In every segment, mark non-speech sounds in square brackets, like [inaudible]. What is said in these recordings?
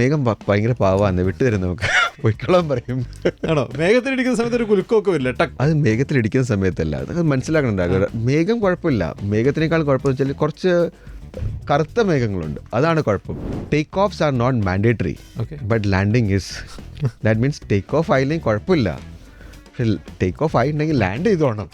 മേഘം ഭയങ്കര പാവാന്ന് വിട്ടുതരും നമുക്ക്. പൊയ്ക്കോളാൻ പറയും. ആണോ? മേഘത്തിലിരിക്കുന്ന സമയത്ത് ഒരു കുലുക്കമൊക്കെ വരില്ല? ടക്ക് അത് മേഘത്തിലിടിക്കുന്ന സമയത്തല്ല. അത് മനസ്സിലാക്കണുണ്ടാകുക മേഘം കുഴപ്പമില്ല. മേഘത്തിനേക്കാൾ കുഴപ്പമെന്ന് വെച്ചാൽ കുറച്ച് കറുത്ത മേഘങ്ങളുണ്ട്. അതാണ് കുഴപ്പം. Take offs are not mandatory okay but landing is that means take off ആയില്ലെങ്കിൽ കുഴപ്പമില്ല. പക്ഷെ ടേക്ക് ഓഫ് ആയിട്ടുണ്ടെങ്കിൽ ലാൻഡ് ചെയ്തോണം.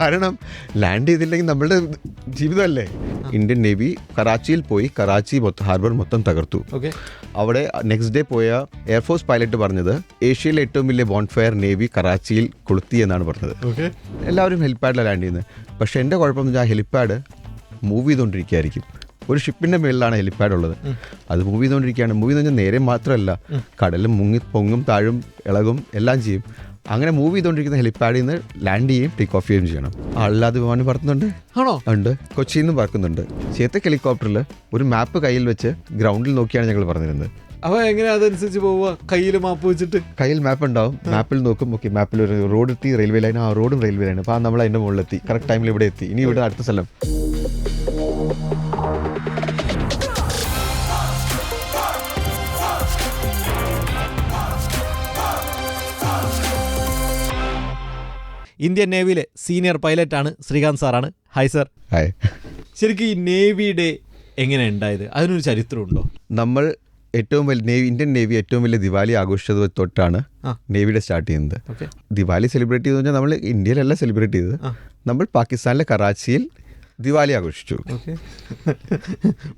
കാരണം ലാൻഡ് ചെയ്തില്ലെങ്കിൽ നമ്മളുടെ ജീവിതമല്ലേ? ഇന്ത്യൻ നേവി കറാച്ചിയിൽ പോയി കറാച്ചി മൊത്തം ഹാർബർ മൊത്തം തകർത്തു. ഓക്കെ. അവിടെ നെക്സ്റ്റ് ഡേ പോയ എയർഫോഴ്സ് പൈലറ്റ് പറഞ്ഞത് ഏഷ്യയിലെ ഏറ്റവും വലിയ ബോൺഫയർ നേവി കറാച്ചിയിൽ കൊളുത്തി എന്നാണ് പറഞ്ഞത്. ഓക്കെ. എല്ലാവരും ഹെലിപ്പാഡിലാണ് ലാൻഡ് ചെയ്യുന്നത്. പക്ഷേ എന്റെ കുഴപ്പം എന്ന് വെച്ചാൽ ഹെലിപ്പാഡ് മൂവ് ചെയ്തുകൊണ്ടിരിക്കുകയായിരിക്കും. ഒരു ഷിപ്പിന്റെ മേളിലാണ് ഹെലിപ്പാഡ് ഉള്ളത്. അത് മൂവ് ചെയ്തുകൊണ്ടിരിക്കുകയാണ്. മൂവ് എന്ന് പറഞ്ഞാൽ നേരെ മാത്രമല്ല. കടലും മുങ്ങി പൊങ്ങും താഴും ഇളകും എല്ലാം ചെയ്യും. അങ്ങനെ മൂവ് ചെയ്തുകൊണ്ടിരിക്കുന്ന ഹെലിപ്പാഡിൽ നിന്ന് ലാൻഡ് ചെയ്യും ടേക്ക് ഓഫ് ചെയ്യുകയും ചെയ്യണം. അല്ലാതെ വിമാനം പറത്തുന്നുണ്ട്. ആണോ? ഉണ്ട്. കൊച്ചിയിൽ നിന്ന് പറക്കുന്നുണ്ട്. ചേത്തക്ക് ഹെലികോപ്റ്ററിൽ ഒരു മാപ്പ് കയ്യിൽ വെച്ച് ഗ്രൗണ്ടിൽ നോക്കിയാണ് ഞങ്ങൾ പറഞ്ഞിരുന്നത്. അപ്പൊ എങ്ങനെ അതനുസരിച്ച് പോവുക? കയ്യിൽ മാപ്പ് വെച്ചിട്ട്? കയ്യിൽ മാപ്പ് ഉണ്ടാവും. മാപ്പിൽ നോക്കും. ഓക്കെ മാപ്പിൽ ഒരു റോഡ് എത്തി റെയിൽവേ ലൈൻ ആ റോഡും റെയിൽവേ ലൈൻ അപ്പോൾ നമ്മൾ അതിന്റെ മുകളിലെത്തി. കറക്റ്റ് ടൈമിൽ ഇവിടെ എത്തി. ഇനി ഇവിടെ അടുത്ത സ്ഥലം. ഇന്ത്യൻ നേവിയിലെ സീനിയർ പൈലറ്റാണ് ശ്രീകാന്ത് സാറാണ്. ഹായ് സർ ഹായ് ശരിക്കും ഈ നേവിയുടെ എങ്ങനെ ഉണ്ടായത്? അതിനൊരു ചരിത്രമുണ്ടോ നമ്മൾ ഏറ്റവും വലിയ നേവി ഇന്ത്യൻ നേവി ഏറ്റവും വലിയ ദിവാലി ആഘോഷിച്ചത് തൊട്ടാണ്. നേവിയുടെ സ്റ്റാർട്ട് ചെയ്യുന്നത്. ദിവാലി സെലിബ്രേറ്റ് ചെയ്തെന്ന് പറഞ്ഞാൽ നമ്മൾ ഇന്ത്യയിലല്ല സെലിബ്രേറ്റ് ചെയ്തത്. നമ്മൾ പാകിസ്ഥാനിലെ കറാച്ചിയിൽ ദിവാലി ആഘോഷിച്ചു.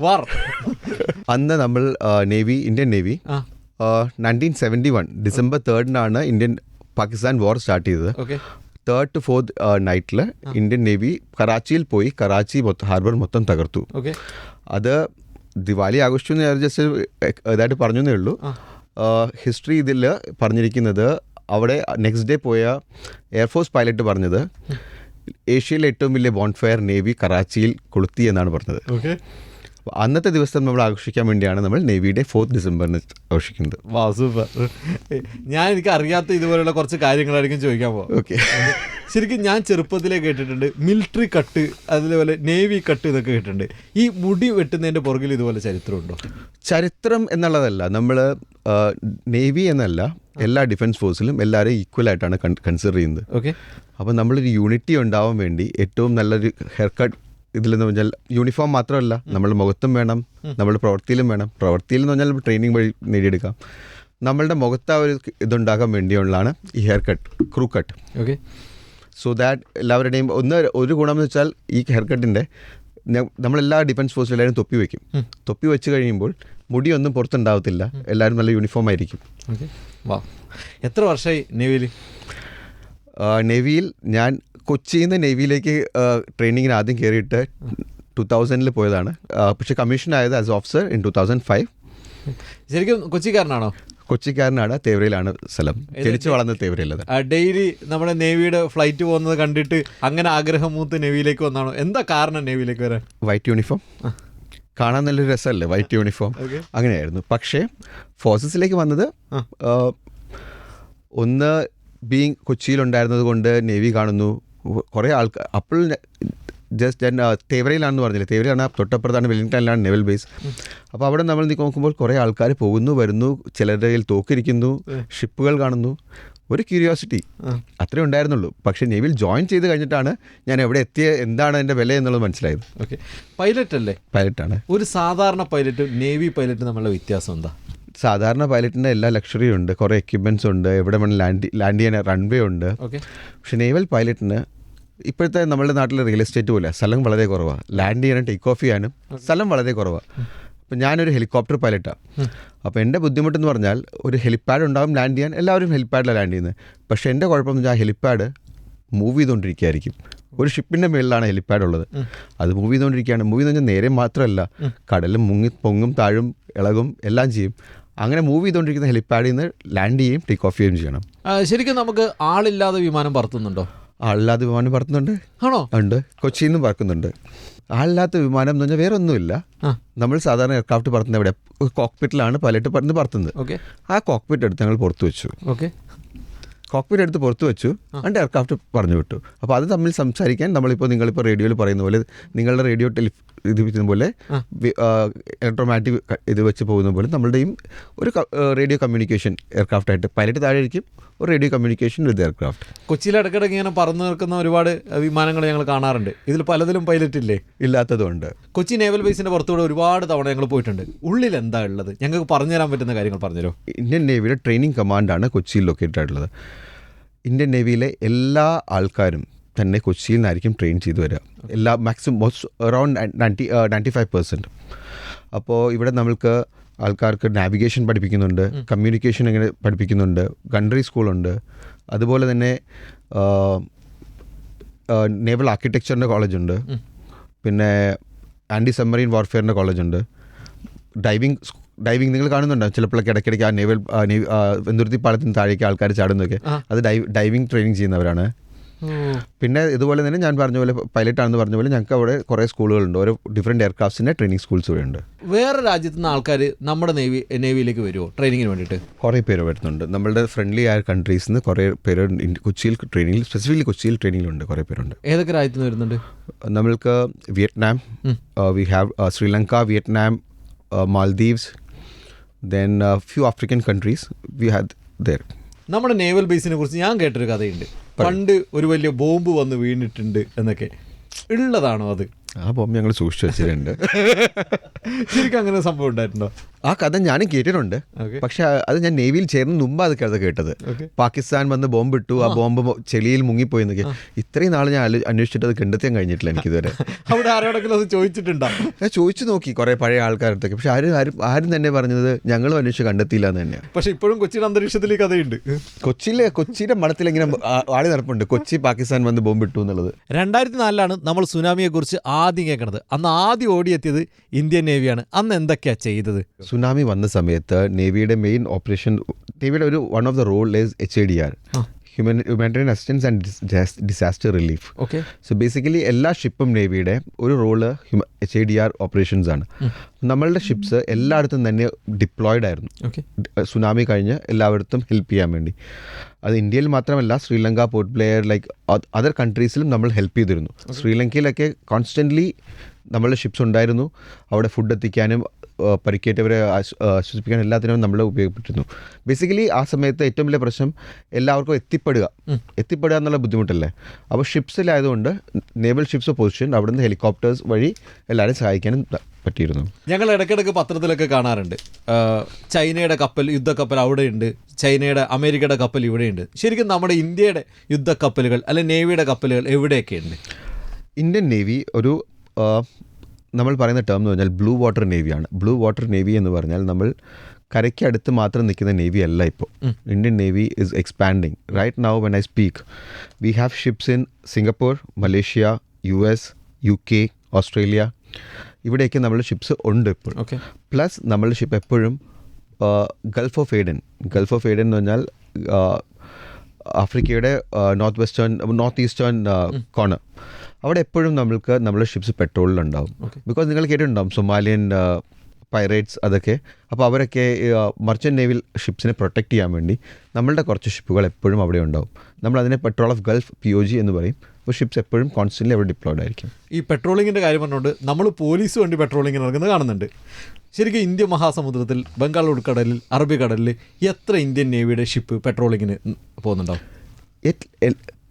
വാർ അന്ന് നമ്മൾ navy Indian navy nineteen seventy one December തേർഡിനാണ് Indian Pakistan war start ചെയ്തത്. തേർഡ് ടു ഫോർത്ത് നൈറ്റിൽ ഇന്ത്യൻ നേവി കറാച്ചിയിൽ പോയി കറാച്ചി മൊത്തം ഹാർബർ മൊത്തം തകർത്തു. ഓക്കെ അത് ദിവാലി ആഘോഷിച്ചു എന്ന് ജസ്റ്റ് ഇതായിട്ട് പറഞ്ഞു എന്നേ ഉള്ളൂ ഹിസ്റ്ററി ഇതിൽ പറഞ്ഞിരിക്കുന്നത് അവിടെ നെക്സ്റ്റ് ഡേ പോയ എയർഫോഴ്സ് പൈലറ്റ് പറഞ്ഞത് ഏഷ്യയിലെ ഏറ്റവും വലിയ ബോൺഫയർ നേവി കറാച്ചിയിൽ കൊളുത്തി എന്നാണ് പറഞ്ഞത്. ഓക്കെ അപ്പോൾ അന്നത്തെ ദിവസം നമ്മൾ ആഘോഷിക്കാൻ വേണ്ടിയാണ് നമ്മൾ നേവിയുടെ ഫോർത്ത് ഡിസംബറിന് ആഘോഷിക്കുന്നത്. വാ സൂപ്പർ ഞാൻ എനിക്ക് അറിയാത്ത ഇതുപോലുള്ള കുറച്ച് കാര്യങ്ങളായിരിക്കും ചോദിക്കാൻ പോകാം ഓക്കെ [laughs] ശരിക്കും ഞാൻ ചെറുപ്പത്തിലേ കേട്ടിട്ടുണ്ട് മിലിറ്ററി കട്ട് അതുപോലെ നേവി കട്ട് ഇതൊക്കെ കേട്ടിട്ടുണ്ട്. ഈ മുടി വെട്ടുന്നതിന്റെ പുറകിൽ ഇതുപോലെ ചരിത്രമുണ്ടോ? ചരിത്രം എന്നുള്ളതല്ല നമ്മൾ നേവി എന്നല്ല എല്ലാ ഡിഫൻസ് ഫോഴ്സിലും എല്ലാവരും ഈക്വൽ ആയിട്ടാണ് കൺസിഡർ ചെയ്യുന്നത്. ഓക്കെ അപ്പോൾ നമ്മളൊരു യൂണിറ്റി ഉണ്ടാവാൻ വേണ്ടി ഏറ്റവും നല്ലൊരു ഹെയർ കട്ട് ഇതിലെന്ന് പറഞ്ഞാൽ യൂണിഫോം മാത്രമല്ല നമ്മൾ മുഖത്തും വേണം നമ്മുടെ പ്രവൃത്തിയിലും വേണം. പ്രവൃത്തിയിൽ എന്ന് പറഞ്ഞാൽ ട്രെയിനിങ് വഴി നേടിയെടുക്കാം. നമ്മളുടെ മുഖത്ത് ആ ഒരു ഇതുണ്ടാകാൻ വേണ്ടിയുള്ളതാണ് ഈ hair cut crew cut okay so that എല്ലാവരുടെയും ഒന്ന് ഒരു ഗുണമെന്ന് വെച്ചാൽ ഈ ഹെയർ കട്ടിന്റെ നമ്മളെല്ലാ ഡിഫൻസ് ഫോഴ്സിലും എല്ലാവരും തൊപ്പി വയ്ക്കും തൊപ്പി വെച്ച് കഴിയുമ്പോൾ മുടിയൊന്നും പുറത്തുണ്ടാവത്തില്ല. എല്ലാവരും നല്ല യൂണിഫോം ആയിരിക്കും. ഓക്കെ വാ എത്ര വർഷമായി നെവിയിൽ നേവിയിൽ ഞാൻ കൊച്ചിയിൽ നിന്ന് നേവിയിലേക്ക് ട്രെയിനിങ്ങിന് ആദ്യം കയറിയിട്ട് ടു തൗസൻഡിൽ പോയതാണ്. പക്ഷേ കമ്മീഷൻ ആയത് as officer in two thousand five ശരിക്കും കൊച്ചിക്കാരനാണോ? കൊച്ചിക്കാരനാണ് തേവരയിലാണ് സ്ഥലം. ജനിച്ചു വളർന്ന തേവരയിലത് ഡെയിലി നമ്മുടെ നേവിയുടെ ഫ്ലൈറ്റ് പോകുന്നത് കണ്ടിട്ട് അങ്ങനെ ആഗ്രഹം മൂത്ത് നേവിയിലേക്ക് വന്നാണോ? എന്താ കാരണം നേവിയിലേക്ക് വരാൻ? വൈറ്റ് യൂണിഫോം കാണാൻ നല്ലൊരു രസമല്ലേ വൈറ്റ് യൂണിഫോം അങ്ങനെയായിരുന്നു. പക്ഷേ ഫോഴ്സസിലേക്ക് വന്നത് ഒന്ന് ബീങ് കൊച്ചിയിലുണ്ടായിരുന്നത് കൊണ്ട് നേവി കാണുന്നു. കുറേ ആൾക്കാർ അപ്പോൾ ജസ്റ്റ് ഞാൻ തേവരയിലാണെന്ന് പറഞ്ഞില്ലേ? തേവരയാണ് തൊട്ടപ്പുറത്താണ് വെല്ലിംഗ്ടണിലാണ് നെവൽ ബേസ്. അപ്പോൾ അവിടെ നമ്മൾ നോക്കുമ്പോൾ കുറേ ആൾക്കാർ പോകുന്നു വരുന്നു ചിലരുടെ കയ്യിൽ തോക്കിരിക്കുന്നു ഷിപ്പുകൾ കാണുന്നു. ഒരു ക്യൂരിയോസിറ്റി. അത്രേ ഉണ്ടായിരുന്നുള്ളൂ. പക്ഷേ നേവിയിൽ ജോയിൻ ചെയ്ത് കഴിഞ്ഞിട്ടാണ് ഞാൻ എവിടെ എത്തിയ എന്താണ് എന്റെ വില എന്നുള്ളത് മനസ്സിലായത്. ഓക്കെ. പൈലറ്റ് അല്ലേ പൈലറ്റാണ്. ഒരു സാധാരണ പൈലറ്റ് നേവി പൈലറ്റ് നമ്മളുടെ വ്യത്യാസം എന്താ? സാധാരണ പൈലറ്റിന്റെ എല്ലാ ലക്ഷറിയും ഉണ്ട്. കുറേ എക്യുപ്മെന്റ്സ് ഉണ്ട്. എവിടെ വേണം ലാൻഡ് ലാൻഡ് ചെയ്യാൻ റൺവേ ഉണ്ട്. ഓക്കെ പക്ഷെ നേവൽ പൈലറ്റിന് ഇപ്പോഴത്തെ നമ്മുടെ നാട്ടിലെ റിയൽ എസ്റ്റേറ്റ് പോലെ സ്ഥലം വളരെ കുറവാണ് ലാൻഡ് ചെയ്യാനും ടേക്ക് ഓഫ് ചെയ്യാനും സ്ഥലം വളരെ കുറവാണ് അപ്പം ഞാനൊരു ഹെലികോപ്റ്റർ പൈലറ്റാണ് അപ്പോൾ എന്റെ ബുദ്ധിമുട്ടെന്ന് പറഞ്ഞാൽ ഒരു ഹെലിപ്പാഡ് ഉണ്ടാകും ലാൻഡ് ചെയ്യാൻ. എല്ലാവരും ഹെലിപ്പാഡിലാണ് ലാൻഡ് ചെയ്യുന്നത് പക്ഷേ എന്റെ കുഴപ്പമെന്ന് വെച്ചാൽ ഹെലിപ്പാഡ് മൂവ് ചെയ്തുകൊണ്ടിരിക്കുകയായിരിക്കും ഒരു ഷിപ്പിന്റെ മേളിലാണ് ഹെലിപ്പാഡ് ഉള്ളത്. അത് മൂവ് ചെയ്തുകൊണ്ടിരിക്കുകയാണ് മൂവ് എന്ന് പറഞ്ഞാൽ നേരെ മാത്രമല്ല കടലും മുങ്ങി പൊങ്ങും താഴും ഇളകും എല്ലാം ചെയ്യും. അങ്ങനെ മൂവ് ചെയ്തുകൊണ്ടിരിക്കുന്ന ഹെലിപ്പാഡിൽ നിന്ന് ലാൻഡ് ചെയ്യും ടേക്ക് ഓഫ് ചെയ്യുകയും ചെയ്യണം. ശരിക്കും നമുക്ക് ആളില്ലാതെ വിമാനം പറത്തുന്നുണ്ടോ? ആളില്ലാതെ വിമാനം പറത്തുന്നുണ്ട്. ആണോ? ഉണ്ട്. കൊച്ചിയിൽ നിന്നും പറക്കുന്നുണ്ട്. ആളില്ലാത്ത വിമാനം എന്ന് പറഞ്ഞാൽ വേറെ ഒന്നുമില്ല നമ്മൾ സാധാരണ എയർക്രാഫ്റ്റ് പറത്തുന്നത് എവിടെ? കോക്പിറ്റിലാണ് പൈലറ്റ് പറന്ന് പറത്തുന്നത്. ഓക്കെ. ആ കോക്പിറ്റ് എടുത്ത് ഞങ്ങൾ പുറത്തു വെച്ചു. ഓക്കെ. കോക്പിറ്റ് എടുത്ത് പുറത്തു വെച്ചു. അണ്ട് എയർക്രാഫ്റ്റ് പറഞ്ഞു വിട്ടു. അപ്പോൾ അത് തമ്മിൽ സംസാരിക്കാൻ നമ്മളിപ്പോൾ നിങ്ങളിപ്പോൾ റേഡിയോയിൽ പറയുന്ന പോലെ നിങ്ങളുടെ റേഡിയോ ടെലി ഇത് വെക്കുന്ന പോലെ ഇലക്ട്രോമാറ്റിക് ഇത് വെച്ച് പോകുന്ന പോലെ നമ്മളുടെയും ഒരു റേഡിയോ കമ്മ്യൂണിക്കേഷൻ എയർക്രാഫ്റ്റ് ആയിട്ട് പൈലറ്റ് താഴെ ഇരിക്കും ഒരു റേഡിയോ കമ്മ്യൂണിക്കേഷൻ വിത്ത് എയർക്രാഫ്റ്റ് കൊച്ചിയിൽ ഇടയ്ക്കിടയ്ക്ക് ഇങ്ങനെ പറന്നു നിൽക്കുന്ന ഒരുപാട് വിമാനങ്ങൾ ഞങ്ങൾ കാണാറുണ്ട്. ഇതിൽ പലതിലും പൈലറ്റ് ഇല്ലേ? ഇല്ലാത്തതുകൊണ്ട്. കൊച്ചി നേവൽ ബേസിന്റെ പുറത്തൂടെ ഒരുപാട് തവണ ഞങ്ങൾ പോയിട്ടുണ്ട്. ഉള്ളിൽ എന്താ ഉള്ളത്? ഞങ്ങൾക്ക് പറഞ്ഞു തരാൻ പറ്റുന്ന കാര്യങ്ങൾ പറഞ്ഞുതരോ? ഇന്ത്യൻ നേവിയുടെ ട്രെയിനിങ് കമാൻഡാണ് കൊച്ചിയിൽ ലൊക്കേറ്റഡ് ആയിട്ടുള്ളത്. ഇന്ത്യൻ നേവിയിലെ എല്ലാ ആൾക്കാരും തന്നെ കൊച്ചിയിൽ നിന്നായിരിക്കും ട്രെയിൻ ചെയ്ത് വരിക. എല്ലാ maximum most around ninety ninety five percent അപ്പോൾ ഇവിടെ നമ്മൾക്ക് ആൾക്കാർക്ക് നാവിഗേഷൻ പഠിപ്പിക്കുന്നുണ്ട് കമ്മ്യൂണിക്കേഷൻ എങ്ങനെ പഠിപ്പിക്കുന്നുണ്ട് കൺട്രി സ്കൂളുണ്ട് അതുപോലെ തന്നെ നേവൽ ആർക്കിടെക്ചറിന്റെ കോളേജുണ്ട് പിന്നെ ആന്റി സബ്മറീൻ വാർഫെയറിന്റെ കോളേജുണ്ട് ഡൈവിങ് ഡൈവിങ് നിങ്ങൾ കാണുന്നുണ്ടോ? ചിലപ്പോഴൊക്കെ ഇടയ്ക്കിടയ്ക്ക് ആ നേവൽ വെന്തുരുത്തി പാലത്തിന് താഴേക്ക് ആൾക്കാർ ചാടുന്നതൊക്കെ. അത് ഡൈവ് ഡൈവിംഗ് ട്രെയിനിങ് ചെയ്യുന്നവരാണ്. പിന്നെ ഇതുപോലെ തന്നെ ഞാൻ പറഞ്ഞ പോലെ പൈലറ്റ് ആണെന്ന് പറഞ്ഞ പോലെ ഞങ്ങൾക്ക് അവിടെ കുറേ സ്കൂളുകളുണ്ട്. ഓരോ ഡിഫറെന്റ് എയർക്രാഫ്റ്റ്സിന്റെ ട്രെയിനിങ് സ്കൂൾസ് ഇവിടെ ഉണ്ട്. വേറെ രാജ്യത്തു നിന്ന് ആൾക്കാർ നമ്മുടെ നേവി നേവിയിലേക്ക് വരുമോ ട്രെയിനിങ്ങിന് വേണ്ടിയിട്ട്? കുറേ പേര് വരുന്നുണ്ട്. നമ്മളുടെ ഫ്രണ്ട്ലി ആയ കൺട്രീസിൽ നിന്ന് കുറേ പേര് കൊച്ചിയിൽ ട്രെയിനിങ്ങിൽ സ്പെസിഫിക്കലി കൊച്ചിയിൽ ട്രെയിനിങ്ങിലുണ്ട് കുറേ പേരുണ്ട്. ഏതൊക്കെ രാജ്യത്ത് നിന്ന് വരുന്നുണ്ട്? നമ്മൾക്ക് Vietnam we have Sri Lanka Vietnam Maldives then few African countries we have there നമ്മുടെ നേവൽ ബേസിനെ കുറിച്ച് ഞാൻ കേട്ടൊരു കഥയുണ്ട്. പണ്ട് ഒരു വലിയ ബോംബ് വന്ന് വീണിട്ടുണ്ട് എന്നൊക്കെ. ഉള്ളതാണോ അത്? ആ ബോംബ് ഞങ്ങൾ സൂക്ഷിച്ചു വെച്ചിട്ടുണ്ട്. ശരിക്കും അങ്ങനെ സംഭവം ഉണ്ടായിട്ടുണ്ടോ? ആ കഥ ഞാനും കേട്ടിട്ടുണ്ട്. പക്ഷെ അത് ഞാൻ നേവിയിൽ ചേർന്ന് മുമ്പ് അത് കഥ കേട്ടത്. പാകിസ്ഥാൻ വന്ന് ബോംബ് ഇട്ടു ആ. ബോംബ് ചെളിയിൽ മുങ്ങിപ്പോയി എന്നൊക്കെ. ഇത്രയും നാൾ ഞാൻ അന്വേഷിച്ചിട്ട് അത് കണ്ടെത്താൻ കഴിഞ്ഞിട്ടില്ല എനിക്കിതുവരെ [laughs] അവിടെ ആരോടെങ്കിലും അത് ചോദിച്ചിട്ടുണ്ടോ? ഞാൻ ചോദിച്ചു നോക്കി കുറെ പഴയ ആൾക്കാരടുത്തൊക്കെ പക്ഷെ ആരും ആരും ആരും തന്നെ പറഞ്ഞത് ഞങ്ങളും അന്വേഷിച്ച് കണ്ടെത്തിയില്ല എന്ന് തന്നെയാണ് പക്ഷെ ഇപ്പോഴും കൊച്ചിയുടെ അന്തരീക്ഷത്തിൽ ഈ കഥയുണ്ട്. കൊച്ചിയിലെ കൊച്ചിയുടെ മണത്തിൽ ഇങ്ങനെ ആളി നടപ്പുണ്ട്. കൊച്ചി പാകിസ്ഥാൻ വന്ന് ബോംബ് ഇട്ടു എന്നുള്ളത്. രണ്ടായിരത്തി നാലിലാണ് നമ്മൾ സുനാമിയെ കുറിച്ച് ആദ്യം കേൾക്കണത്. അന്ന് ആദ്യം ഓടിയെത്തിയത് ഇന്ത്യൻ നേവിയാണ്. അന്ന് എന്തൊക്കെയാ ചെയ്തത്? സുനാമി വന്ന സമയത്ത് നേവിയുടെ മെയിൻ ഓപ്പറേഷൻ നേവിയുടെ ഒരു one of the role is H A D R. Human humanitarian assistance and disaster relief okay so basically എല്ലാ ഷിപ്പും നേവിയുടെ ഒരു role H I D R operations ആണ്. നമ്മളുടെ ഷിപ്സ് എല്ലായിടത്തും തന്നെ ഡിപ്ലോയിഡ് ആയിരുന്നു. ഓക്കെ സുനാമി കഴിഞ്ഞ് എല്ലായിടത്തും ഹെൽപ്പ് ചെയ്യാൻ വേണ്ടി. അത് ഇന്ത്യയിൽ മാത്രമല്ല ശ്രീലങ്ക പോർട്ട് പ്ലെയർ ലൈക്ക് അതർ കൺട്രീസിലും നമ്മൾ ഹെൽപ്പ് ചെയ്തിരുന്നു. ശ്രീലങ്കയിലൊക്കെ കോൺസ്റ്റന്റ്ലി നമ്മളുടെ ഷിപ്സ് ഉണ്ടായിരുന്നു. അവിടെ ഫുഡ് എത്തിക്കാനും പരിക്കേറ്റവരെ ആശ്- ആശ്വസിപ്പിക്കാനും എല്ലാത്തിനും നമ്മൾ ഉപയോഗപ്പെട്ടിരുന്നു. ബേസിക്കലി ആ സമയത്ത് ഏറ്റവും വലിയ പ്രശ്നം എല്ലാവർക്കും എത്തിപ്പെടുക. എത്തിപ്പെടുക എന്നുള്ള ബുദ്ധിമുട്ടല്ലേ? അപ്പോൾ ഷിപ്സിലായതുകൊണ്ട് നേവൽ ഷിപ്സ് പൊസിഷൻ അവിടുന്ന് ഹെലികോപ്റ്റേഴ്സ് വഴി എല്ലാവരും സഹായിക്കാനും പറ്റിയിരുന്നു. ഞങ്ങൾ ഇടയ്ക്കിടയ്ക്ക് പത്രത്തിലൊക്കെ കാണാറുണ്ട്. ചൈനയുടെ കപ്പൽ യുദ്ധക്കപ്പൽ അവിടെയുണ്ട്. ചൈനയുടെ അമേരിക്കയുടെ കപ്പൽ ഇവിടെയുണ്ട്. ശരിക്കും നമ്മുടെ ഇന്ത്യയുടെ യുദ്ധക്കപ്പലുകൾ അല്ലെ നേവിയുടെ കപ്പലുകൾ എവിടെയൊക്കെയുണ്ട്? ഇന്ത്യൻ നേവി ഒരു നമ്മൾ പറയുന്ന ടേം എന്ന് പറഞ്ഞാൽ ബ്ലൂ വാട്ടർ നേവിയാണ് ബ്ലൂ വാട്ടർ നേവി എന്ന് പറഞ്ഞാൽ നമ്മൾ കരയ്ക്ക് അടുത്ത് മാത്രം നിൽക്കുന്ന നേവി അല്ല ഇപ്പോൾ Indian navy is expanding right now when I speak we have ships in Singapore Malaysia U S U K Australia ഇവിടെയൊക്കെ നമ്മൾ ഷിപ്സ് ഉണ്ട് ഇപ്പോൾ. ഓക്കെ പ്ലസ് നമ്മൾ ഷിപ്പ് എപ്പോഴും gulf of Aden gulf of Aden എന്ന് പറഞ്ഞാൽ ആഫ്രിക്കയുടെ north western north eastern corner അവിടെ എപ്പോഴും നമ്മൾക്ക് നമ്മുടെ ഷിപ്സ് പെട്രോളിലുണ്ടാവും. ബിക്കോസ് നിങ്ങൾ കേട്ടിട്ടുണ്ടാവും സൊമാലിയൻ പൈറേറ്റ്സ് അതൊക്കെ. അപ്പോൾ അവരൊക്കെ മർച്ചന്റ് നേവിൽ ഷിപ്സിനെ പ്രൊട്ടക്റ്റ് ചെയ്യാൻ വേണ്ടി നമ്മളുടെ കുറച്ച് ഷിപ്പുകൾ എപ്പോഴും അവിടെ ഉണ്ടാവും. നമ്മൾ അതിനെ patrol of gulf P O G എന്ന് പറയും. അപ്പോൾ ഷിപ്സ് എപ്പോഴും കോൺസ്റ്റന്റ് അവിടെ ഡിപ്ലോയ്ഡ് ആയിരിക്കും. ഈ പെട്രോളിങ്ങിന്റെ കാര്യം പറഞ്ഞുകൊണ്ട് നമ്മൾ പോലീസ് വേണ്ടി പെട്രോളിങ്ങിന് നടക്കുന്നത് കാണുന്നുണ്ട്. ശരിക്കും ഇന്ത്യ മഹാസമുദ്രത്തിൽ ബംഗാൾ ഉൾക്കടലിൽ അറബിക്കടലിൽ എത്ര ഇന്ത്യൻ നേവിയുടെ ഷിപ്പ് പെട്രോളിങ്ങിന് പോകുന്നുണ്ടാവും?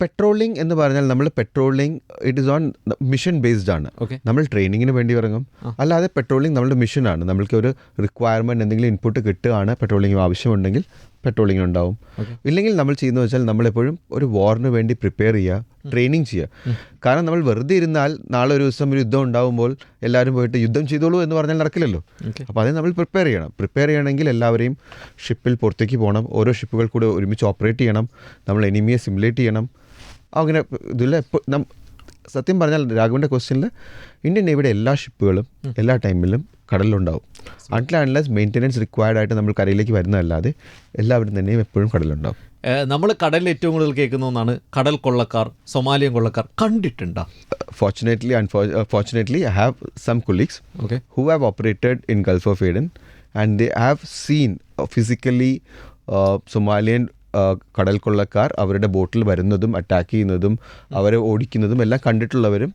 പെട്രോളിംഗ് എന്ന് പറഞ്ഞാൽ നമ്മൾ patrolling it is on mission based ആണ്. ഓക്കെ നമ്മൾ ട്രെയിനിങ്ങിന് വേണ്ടി ഇറങ്ങും. അല്ലാതെ പെട്രോളിംഗ് നമ്മുടെ മിഷനാണ് നമ്മൾക്ക് ഒരു റിക്വയർമെന്റ് എന്തെങ്കിലും ഇൻപുട്ട് കിട്ടുകയാണ് പെട്രോളിംഗ് ആവശ്യമുണ്ടെങ്കിൽ പെട്രോളിംഗ് ഉണ്ടാവും. ഇല്ലെങ്കിൽ നമ്മൾ ചെയ്യുന്നത് വെച്ചാൽ നമ്മളെപ്പോഴും ഒരു വാറിന് വേണ്ടി പ്രിപ്പയർ ചെയ്യുക ട്രെയിനിങ് ചെയ്യുക. കാരണം നമ്മൾ വെറുതെ ഇരുന്നാൽ നാളെ ഒരു ദിവസം ഒരു യുദ്ധം ഉണ്ടാകുമ്പോൾ എല്ലാവരും പോയിട്ട് യുദ്ധം ചെയ്തോളൂ എന്ന് പറഞ്ഞാൽ നടക്കില്ലല്ലോ. അപ്പോൾ അതിന് നമ്മൾ പ്രിപ്പയർ ചെയ്യണം. പ്രിപ്പയർ ചെയ്യണമെങ്കിൽ എല്ലാവരെയും ഷിപ്പിൽ പുറത്തേക്ക് പോകണം. ഓരോ ഷിപ്പുകൾ കൂടെ ഒരുമിച്ച് ഓപ്പറേറ്റ് ചെയ്യണം. നമ്മൾ എനിമിയെ സിമുലേറ്റ് ചെയ്യണം. അങ്ങനെ ഇതിൽ സത്യം പറഞ്ഞാൽ രാഘവന്റെ ക്വസ്റ്റ്യനിൽ ഇന്ത്യൻ നേവിയുടെ എല്ലാ ഷിപ്പുകളും എല്ലാ ടൈമിലും കടലിലുണ്ടാവും. അൺറ്റിൽ അൺലെസ് മെയിന്റെനൻസ് റിക്വയർഡ് ആയിട്ട് നമ്മൾ കരയിലേക്ക് വരുന്നതല്ലാതെ എല്ലാവരും തന്നെയും എപ്പോഴും കടലിലുണ്ടാവും. നമ്മൾ കടലിൽ ഏറ്റവും കൂടുതൽ കേൾക്കുന്ന ഒന്നാണ് കടൽ കൊള്ളക്കാർ സൊമാലിയൻ കൊള്ളക്കാർ കണ്ടിട്ടുണ്ടോ? Fortunately unfortunately I have some colleagues okay who have operated in gulf of Aden and they have seen physically uh, കടൽ കൊള്ളക്കാർ അവരുടെ ബോട്ടിൽ വരുന്നതും അറ്റാക്ക് ചെയ്യുന്നതും അവരെ ഓടിക്കുന്നതും എല്ലാം കണ്ടിട്ടുള്ളവരും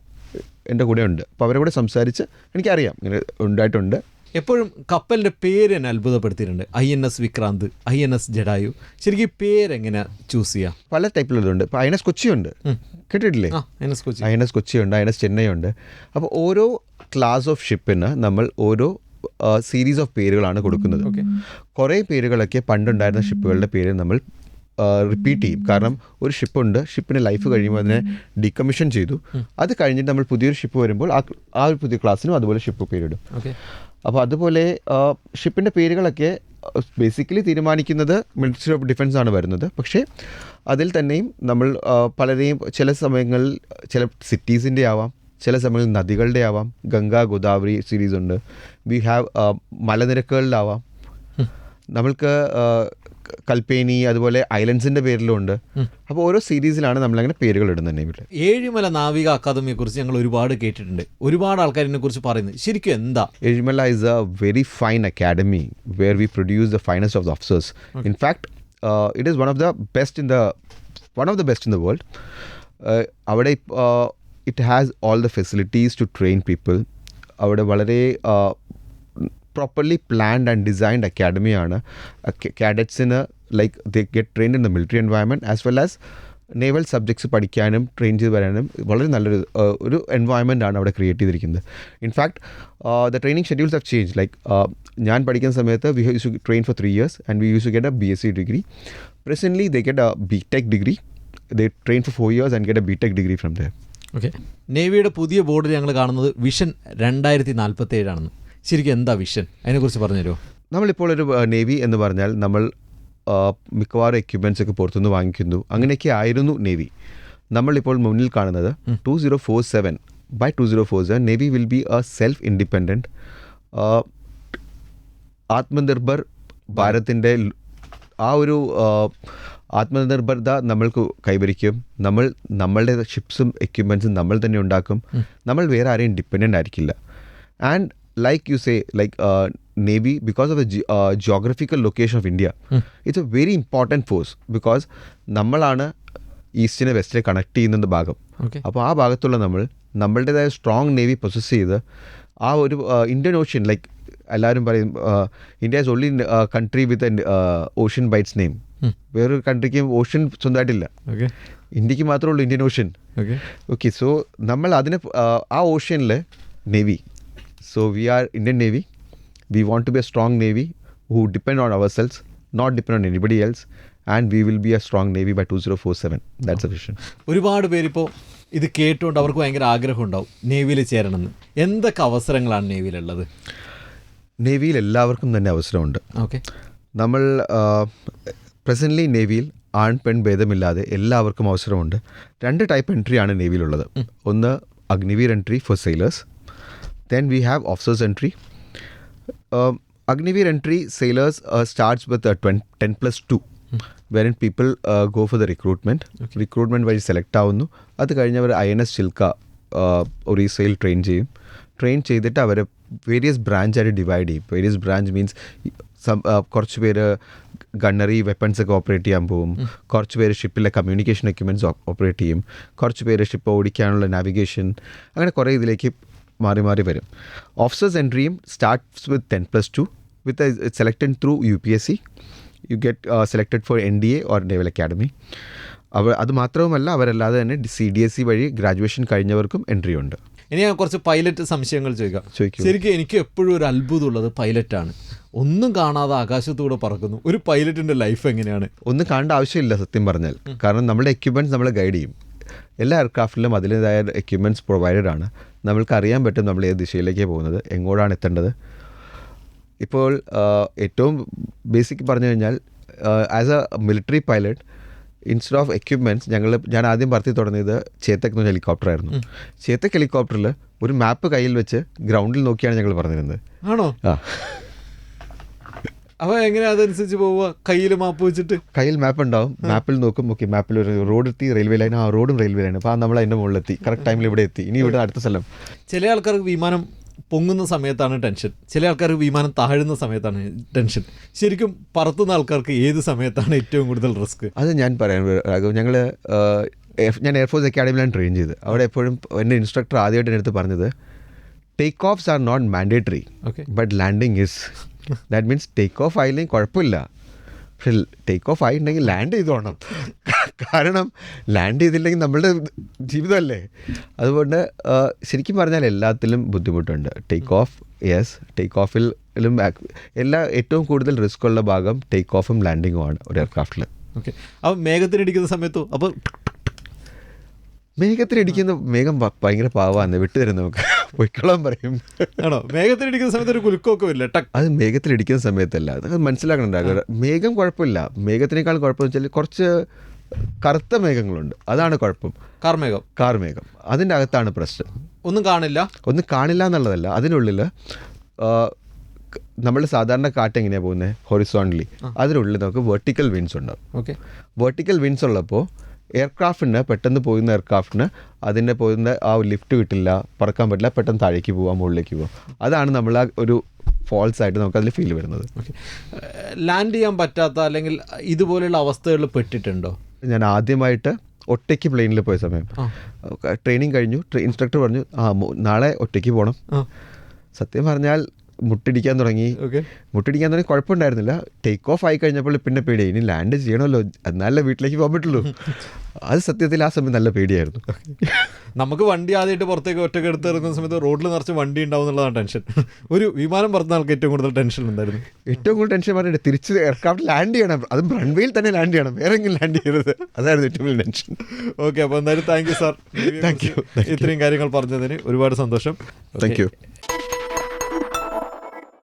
എന്റെ കൂടെ ഉണ്ട്. അപ്പോൾ അവരെ കൂടെ സംസാരിച്ച് എനിക്കറിയാം. ഇങ്ങനെ ഉണ്ടായിട്ടുണ്ട്. എപ്പോഴും കപ്പലിന്റെ പേര് എന്നെ അത്ഭുതപ്പെടുത്തിയിട്ടുണ്ട്. I N S Vikrant I N S Jatayu. ശരിക്കും പേരെങ്ങനെ ചൂസ് ചെയ്യാം? പല ടൈപ്പിലുള്ളതുണ്ട് ഇപ്പോൾ ഐ എൻ എസ് കൊച്ചിയുണ്ട്. കേട്ടിട്ടില്ലേ? I N S Kochi. I N S കൊച്ചിയുണ്ട് I N S ചെന്നൈയുണ്ട്. അപ്പോൾ ഓരോ ക്ലാസ് ഓഫ് ഷിപ്പിന് നമ്മൾ ഓരോ സീരീസ് ഓഫ് പേരുകളാണ് കൊടുക്കുന്നത്. ഓക്കെ. കുറേ പേരുകളൊക്കെ പണ്ടുണ്ടായിരുന്ന ഷിപ്പുകളുടെ പേര് നമ്മൾ റിപ്പീറ്റ് ചെയ്യും. കാരണം ഒരു ഷിപ്പുണ്ട് ഷിപ്പിന് ലൈഫ് കഴിയുമ്പോൾ അതിനെ ഡീകമ്മീഷൻ ചെയ്തു. അത് കഴിഞ്ഞിട്ട് നമ്മൾ പുതിയൊരു ഷിപ്പ് വരുമ്പോൾ ആ ആ ഒരു പുതിയ ക്ലാസ്സിനും അതുപോലെ ഷിപ്പ് പേരിടും അപ്പോൾ അതുപോലെ ഷിപ്പിന്റെ പേരുകളൊക്കെ ബേസിക്കലി തീരുമാനിക്കുന്നത് മിനിസ്ട്രി ഓഫ് ഡിഫൻസ് ആണ് വരുന്നത്. പക്ഷേ അതിൽ തന്നെയും നമ്മൾ പലരെയും ചില സമയങ്ങളിൽ ചില സിറ്റീസിന്റെ ആവാം ചില സമയങ്ങളിൽ നദികളുടെ ആവാം ഗംഗ ഗോദാവരി സീരീസ് ഉണ്ട്. വി ഹാവ് മലനിരക്കുകളിലാവാം. നമ്മൾക്ക് കൽപ്പേനി അതുപോലെ ഐലൻഡ്സിന്റെ പേരിലും ഉണ്ട്. അപ്പോൾ ഓരോ സീരീസിലാണ് നമ്മൾ അങ്ങനെ പേരുകൾ ഇടുന്നത് ഏഴിമല നാവിക അക്കാദമിയെ കുറിച്ച് ഞങ്ങൾ ഒരുപാട് കേട്ടിട്ടുണ്ട്. ഒരുപാട് ആൾക്കാരിനെ കുറിച്ച് പറയുന്നത്. ശരിക്കും എന്താ? Ezhimala is a very fine academy where we produce the finest of the officers in fact it is one of the best in the one of the best in the world അവിടെ it has all the facilities to train people അവിടെ വളരെ properly planned and designed അക്കാഡമിയാണ് കാഡറ്റ്സിന് like the get trained in the military environment as well as naval subjects പഠിക്കാനും train ചെയ്ത് വരാനും വളരെ നല്ലൊരു uh, ഒരു എൻവയോൺമെന്റ് ആണ് അവിടെ ക്രിയേറ്റ് ചെയ്തിരിക്കുന്നത്. In fact the training schedules have change like ഞാൻ പഠിക്കുന്ന സമയത്ത് we use to train for three years and we use to get a B S C degree presently they get a B tech degree they train for four years and get a B tech degree from the okay നേവിയുടെ പുതിയ ബോർഡിൽ ഞങ്ങൾ കാണുന്നത് vision രണ്ടായിരത്തി നാൽപ്പത്തി ഏഴാണെന്ന് ശരിക്കും എന്താ vision അതിനെക്കുറിച്ച് പറഞ്ഞുതരുമോ നമ്മളിപ്പോൾ ഒരു നേവി എന്ന് പറഞ്ഞാൽ നമ്മൾ മിക്കവാറും എക്യുപ്മെന്റ്സ് ഒക്കെ പുറത്തുനിന്ന് വാങ്ങിക്കുന്നു. അങ്ങനെയൊക്കെ ആയിരുന്നു നേവി നമ്മളിപ്പോൾ മുന്നിൽ കാണുന്നത് two zero four seven by two zero four seven navy will be a self independent Aatmanirbhar ഭാരത്തിന്റെ ആ ഒരു ആത്മനിർഭരത നമ്മൾക്ക് കൈവരിക്കും. നമ്മൾ നമ്മളുടെ ഷിപ്സും എക്യുപ്മെൻസും നമ്മൾ തന്നെ ഉണ്ടാക്കും. നമ്മൾ വേറെ ആരെയും ഡിപ്പെൻഡന്റ് ആയിരിക്കില്ല. And like you say like the because of the location location of India it's a very important force because നമ്മളാണ് ഈസ്റ്റിനെ വെസ്റ്റിനെ കണക്ട് ചെയ്യുന്ന ഭാഗം. അപ്പോൾ ആ ഭാഗത്തുള്ള നമ്മൾ നമ്മളുടേതായ സ്ട്രോങ് നേവി പൊസസ് ചെയ്ത് ആ ഒരു ഇന്ത്യൻ ഓഷ്യൻ ലൈക്ക് എല്ലാവരും പറയും India is only country with ocean by its name വേറൊരു കൺട്രിക്കും ഓഷ്യൻ സ്വന്തമായിട്ടില്ല. ഇന്ത്യയ്ക്ക് മാത്രമേ ഉള്ളൂ ഇന്ത്യൻ ഓഷ്യൻ ഓക്കെ സോ നമ്മൾ അതിനെ uh, ആ ഓഷ്യനിൽ navy so we are Indian Navy. We want to be a strong Navy who depend on ourselves, not depend on anybody else. And we will be a strong navy by two zero four seven that's a vision ഒരുപാട് പേരിപ്പോൾ ഇത് കേട്ടുകൊണ്ട് അവർക്ക് ഭയങ്കര ആഗ്രഹം ഉണ്ടാവും നേവിയിൽ ചേരണമെന്ന്. എന്തൊക്കെ അവസരങ്ങളാണ് നേവിയിലുള്ളത് നേവിയിൽ എല്ലാവർക്കും തന്നെ അവസരമുണ്ട്. ഓക്കെ നമ്മൾ പ്രസന്റ്ലി നേവിയിൽ ആൺ പെൺ ഭേദമില്ലാതെ എല്ലാവർക്കും അവസരമുണ്ട്. രണ്ട് ടൈപ്പ് എൻട്രിയാണ് നേവിയിലുള്ളത് ഒന്ന് Agniveer entry for sailors then we have officers entry Agniveer entry sailors starts with ട്വൻ ten plus two when people go for the recruitment recruitment വഴി സെലക്ട് ആവുന്നു. അത് കഴിഞ്ഞവർ ഐ എൻ എസ് ചിൽക്ക ഒറീസയിൽ ട്രെയിൻ ചെയ്യും. ട്രെയിൻ ചെയ്തിട്ട് അവരെ വേരിയസ് ബ്രാഞ്ചായിട്ട് divide ചെയ്യും. വേരിയസ് ബ്രാഞ്ച് മീൻസ് കുറച്ച് പേര് ഗണ്ണറി വെപ്പൺസ് ഒക്കെ ഓപ്പറേറ്റ് ചെയ്യാൻ പോകും. കുറച്ച് പേര് ഷിപ്പിലെ കമ്മ്യൂണിക്കേഷൻ എക്യുപ്മെന്റ്സ് ഓപ്പറേറ്റ് ചെയ്യും. കുറച്ച് പേര് ഷിപ്പ് ഓടിക്കാനുള്ള നാവിഗേഷൻ അങ്ങനെ കുറേ ഇതിലേക്ക് മാറി മാറി വരും. ഓഫീസേഴ്സ് എൻട്രിയും starts with ten plus two with selected through U P S C you get selected for N D A or naval academy അവർ അത് മാത്രവുമല്ല അവരല്ലാതെ തന്നെ സി ഡി എസ് സി വഴി ഗ്രാജുവേഷൻ കഴിഞ്ഞവർക്കും എൻട്രി ഉണ്ട്. ഇനി ഞാൻ കുറച്ച് പൈലറ്റ് സംശയങ്ങൾ ചോദിക്കാം. ചോദിക്കൂ. ശരിക്കും എനിക്ക് എപ്പോഴും ഒരു അത്ഭുതമുള്ളത് പൈലറ്റാണ് ഒന്നും കാണാതെ ആകാശത്തൂടെ പറക്കുന്നു. ഒരു പൈലറ്റിന്റെ ലൈഫ് എങ്ങനെയാണ്? ഒന്നും കാണേണ്ട ആവശ്യമില്ല സത്യം പറഞ്ഞാൽ. കാരണം നമ്മുടെ എക്യുപ്മെന്റ്സ് നമ്മളെ ഗൈഡ് ചെയ്യും. എല്ലാ എയർക്രാഫ്റ്റിലും അതിന്റേതായ എക്യുപ്മെന്റ്സ് പ്രൊവൈഡഡ് ആണ്. നമ്മൾക്ക് അറിയാൻ പറ്റും നമ്മൾ ഏത് ദിശയിലേക്ക് പോകുന്നത് എങ്ങോട്ടാണ് എത്തേണ്ടത്. ഇപ്പോൾ ഏറ്റവും ബേസിക് പറഞ്ഞു കഴിഞ്ഞാൽ as a military pilot instead of equipments ഞങ്ങൾ ഞാൻ ആദ്യം പറത്തി തുടങ്ങിയത് ചേത്തക് എന്ന് പറഞ്ഞ ഹെലികോപ്റ്റർ ആയിരുന്നു ചേത്തക് ഹെലികോപ്റ്ററിൽ ഒരു മാപ്പ് കയ്യിൽ വെച്ച് ഗ്രൗണ്ടിൽ നോക്കിയാണ് ഞങ്ങൾ പറഞ്ഞിരുന്നത്. ആണോ? ആ. അപ്പൊ എങ്ങനെയാ അതനുസരിച്ച് പോവുക? കയ്യിൽ മാപ്പ് വെച്ചിട്ട്? കയ്യിൽ മാപ്പ് ഉണ്ടാവും. മാപ്പിൽ നോക്കും. ഓക്കെ മാപ്പിൽ ഒരു റോഡ് എത്തി റെയിൽവേ ലൈൻ ആ റോഡും റെയിൽവേ ലൈൻ അപ്പോൾ നമ്മൾ അതിന്റെ മുകളിലെത്തി. കറക്റ്റ് ടൈമിൽ ഇവിടെ എത്തി. ഇനി ഇവിടെ അടുത്ത സ്ഥലം. ചില ആൾക്കാർക്ക് വിമാനം പൊങ്ങുന്ന സമയത്താണ് ടെൻഷൻ ചില ആൾക്കാർക്ക് വിമാനം താഴുന്ന സമയത്താണ് ടെൻഷൻ ശരിക്കും പറത്തുന്ന ആൾക്കാർക്ക് ഏത് സമയത്താണ് ഏറ്റവും കൂടുതൽ റിസ്ക് അത് ഞാൻ പറയാൻ രാഘവ്. ഞങ്ങൾ ഞാൻ എയർഫോഴ്സ് അക്കാഡമിയിലാണ് ട്രെയിൻ ചെയ്ത് അവിടെ എപ്പോഴും എന്റെ ഇൻസ്ട്രക്ടർ ആദ്യമായിട്ട് എന്റെ അടുത്ത് പറഞ്ഞത് take offs are not mandatory okay but landing is that means take off ആയില്ലെങ്കിൽ കുഴപ്പമില്ല. പക്ഷെ ടേക്ക് ഓഫ് ആയിട്ടുണ്ടെങ്കിൽ ലാൻഡ് ചെയ്തോണം കാരണം ലാൻഡ് ചെയ്തില്ലെങ്കിൽ നമ്മളുടെ ജീവിതമല്ലേ? അതുകൊണ്ട് ശരിക്കും പറഞ്ഞാൽ എല്ലാത്തിലും ബുദ്ധിമുട്ടുണ്ട്. ടേക്ക് ഓഫ് യെസ് ടേക്ക് ഓഫിൽ എല്ലാ ഏറ്റവും കൂടുതൽ റിസ്ക് ഉള്ള ഭാഗം ടേക്ക് ഓഫും ലാൻഡിങ്ങും ആണ് ഒരു എയർക്രാഫ്റ്റിൽ ഓക്കെ അപ്പോൾ മേഘത്തിനിടിക്കുന്ന സമയത്തോ അപ്പോൾ മേഘത്തിലിടിക്കുന്ന മേഘം ഭയങ്കര പാവാന്ന് വിട്ടുതരുന്ന നമുക്ക്? [laughs] പൊയ്ക്കളം പറയും. ആണോ? മേഘത്തിനടിക്കുന്ന സമയത്ത് ഒരു കുലുക്കമൊക്കെ ഇല്ല അത് മേഘത്തിലിടിക്കുന്ന സമയത്തല്ല. അത് മനസ്സിലാക്കണ്ടാകുക മേഘം കുഴപ്പമില്ല. മേഘത്തിനേക്കാൾ കുഴപ്പമെന്ന് വെച്ചാൽ കുറച്ച് കറുത്ത മേഘങ്ങളുണ്ട്. അതാണ് കുഴപ്പം. കാർമേഘം. കാർമേഘം. അതിന്റെ അകത്താണ് പ്രശ്നം. ഒന്നും കാണില്ല? ഒന്നും കാണില്ല എന്നുള്ളതല്ല. അതിനുള്ളിൽ നമ്മൾ സാധാരണ കാറ്റ് എങ്ങനെയാണ് പോകുന്നത് ഹൊറിസോണ്ടലി. അതിനുള്ളിൽ നമുക്ക് വെർട്ടിക്കൽ വിൻസ് ഉണ്ടാവും. ഓക്കെ. വെർട്ടിക്കൽ വിൻസ് ഉള്ളപ്പോൾ എയർക്രാഫ്റ്റിന് പെട്ടെന്ന് പോകുന്ന എയർക്രാഫ്റ്റിന് അതിന്റെ പോകുന്ന ആ ലിഫ്റ്റ് കിട്ടില്ല പറക്കാൻ പറ്റില്ല പെട്ടെന്ന് താഴേക്ക് പോവാം മുകളിലേക്ക് പോവാം അതാണ് നമ്മൾ ആ ഒരു ഫോൾസ് ആയിട്ട് നമുക്ക് അതിൽ ഫീൽ വരുന്നത്. ഓക്കെ ലാൻഡ് ചെയ്യാൻ പറ്റാത്ത അല്ലെങ്കിൽ ഇതുപോലെയുള്ള അവസ്ഥകളിൽ പെട്ടിട്ടുണ്ടോ? ഞാൻ ആദ്യമായിട്ട് ഒറ്റയ്ക്ക് പ്ലെയിനിൽ പോയ സമയം. ട്രെയിനിങ് കഴിഞ്ഞു. ഇൻസ്ട്രക്ടർ പറഞ്ഞു ആ നാളെ ഒറ്റയ്ക്ക് പോകണം സത്യം പറഞ്ഞാൽ മുട്ടിടിക്കാൻ തുടങ്ങി. ഓക്കെ മുട്ടിടിക്കാൻ തുടങ്ങി കുഴപ്പമുണ്ടായിരുന്നില്ല. ടേക്ക് ഓഫ് ആയി കഴിഞ്ഞപ്പോൾ പിന്നെ പേടിയായി ഇനി ലാൻഡ് ചെയ്യണമല്ലോ. എന്നാലേ വീട്ടിലേക്ക് പോകാൻ പറ്റുള്ളൂ. [laughs] അത് സത്യത്തിൽ ആ സമയം നല്ല പേടിയായിരുന്നു. നമുക്ക് വണ്ടി ആദ്യമായിട്ട് പുറത്തേക്ക് ഒറ്റയ്ക്ക് എടുത്ത് ഇറങ്ങുന്ന സമയത്ത് റോഡിൽ നിറച്ച് വണ്ടി ഉണ്ടാവും എന്നുള്ളതാണ് ടെൻഷൻ. ഒരു വിമാനം പറത്തുന്ന ആൾക്ക് ഏറ്റവും കൂടുതൽ ടെൻഷൻ ഉണ്ടായിരുന്നു ഏറ്റവും കൂടുതൽ ടെൻഷൻ പറഞ്ഞിട്ട് തിരിച്ച് എയർക്രാഫ്റ്റ് ലാൻഡ് ചെയ്യണം. അത് റൺവേയിൽ തന്നെ ലാൻഡ് ചെയ്യണം. വേറെ എങ്കിലും ലാൻഡ് ചെയ്യരുത്. അതായിരുന്നു ഏറ്റവും വലിയ ടെൻഷൻ. ഓക്കെ അപ്പോൾ എന്തായാലും thank you sir thank you ഇത്രയും കാര്യങ്ങൾ പറഞ്ഞതിന് ഒരുപാട് സന്തോഷം. Thank you.